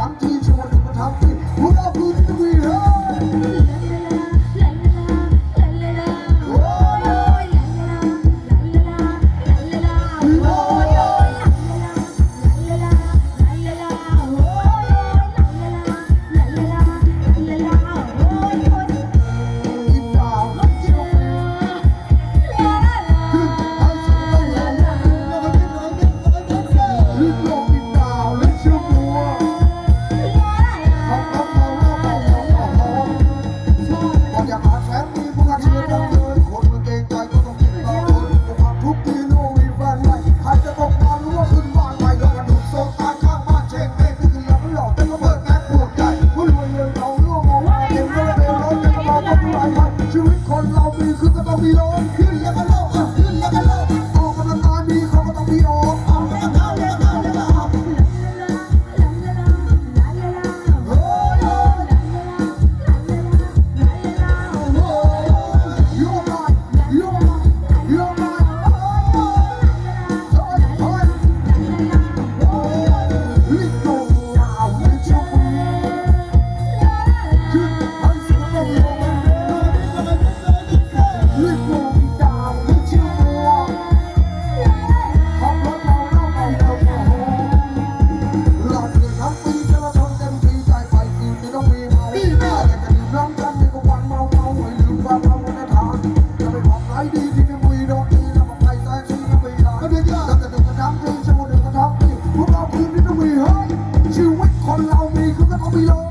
Rocky. ก็ต้องมีลงขึ้นแล้วก็ลง ชีวิตคนเรามีคือก็ต้องมีโล